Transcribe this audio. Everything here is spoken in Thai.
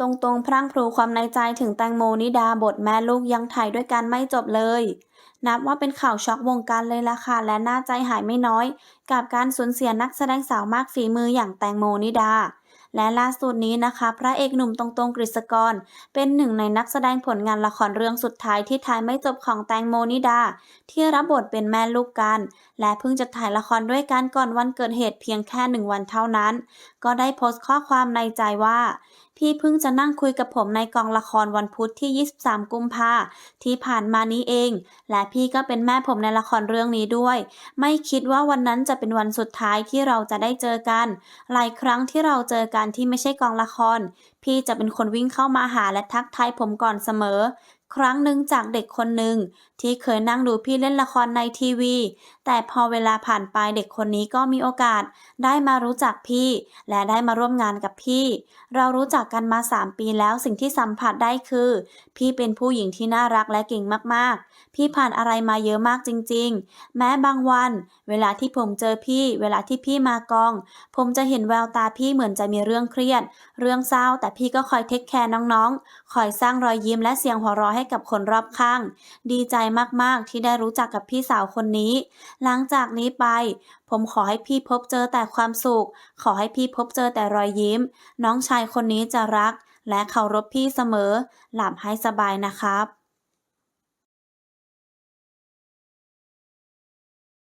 ตรงๆ พรั่งพรูความในใจถึงแตงโมนิดาบทแม่ลูกยังถ่ายด้วยกันไม่จบเลย นับว่าเป็นข่าวช็อกวงการเลยล่ะค่ะและน่าใจหายไม่น้อย กับการสูญเสียนักแสดงสาวมากฝีมืออย่างแตงโมนิดา และล่าสุดนี้นะคะ พระเอกหนุ่มตรงๆกฤษกร เป็นหนึ่งในนักแสดงผลงานละครเรื่องสุดท้ายที่ถ่ายไม่จบของแตงโมนิดา ที่รับบทเป็นแม่ลูกกัน และเพิ่งจะถ่ายละครด้วยกันก่อนวันเกิดเหตุเพียงแค่หนึ่งวันเท่านั้น ก็ได้โพสต์ข้อความในใจว่าพี่เพิ่งจะนั่งคุยกับผมในกองละครวันพุธที่ 23 กุมภาที่ผ่านมานี้เอง และพี่ก็เป็นแม่ผมในละครเรื่องนี้ด้วย ไม่คิดว่าวันนั้นจะเป็นวันสุดท้ายที่เราจะได้เจอกัน หลายครั้งที่เราเจอกันที่ไม่ใช่กองละคร พี่จะเป็นคนวิ่งเข้ามาหาและทักทายผมก่อนเสมอ ครั้งหนึ่งจากเด็กคนหนึ่งที่เคยนั่งดูพี่เล่นละครในทีวี แต่พอเวลาผ่านไปเด็กคนนี้ก็มีโอกาสได้มารู้จักพี่ และได้มาร่วมงานกับพี่ เรารู้จักกันมา 3 ปีแล้วสิ่งที่สัมผัสได้คือ พี่เป็นผู้หญิงที่น่ารักและเก่งมากๆ พี่ผ่านอะไรมาเยอะมากจริง ๆ แม้บางวัน เวลาที่ผมเจอพี่ เวลาที่พี่มากอง ผมจะเห็นแววตาพี่เหมือนจะมีเรื่องเครียด เรื่องเศร้าแต่พี่ก็คอยเทคแคร์น้องๆ คอยสร้างรอยยิ้มและเสียงหัวเราะให้กับคนรอบข้าง ดีใจมากๆที่ได้รู้จักกับพี่สาวคนนี้ หลังจากนี้ไป ผมขอให้พี่พบเจอแต่ความสุข ขอให้พี่พบเจอแต่รอยยิ้ม น้องชายคนนี้จะรัก และเคารพพี่เสมอ หลับให้สบายนะครับ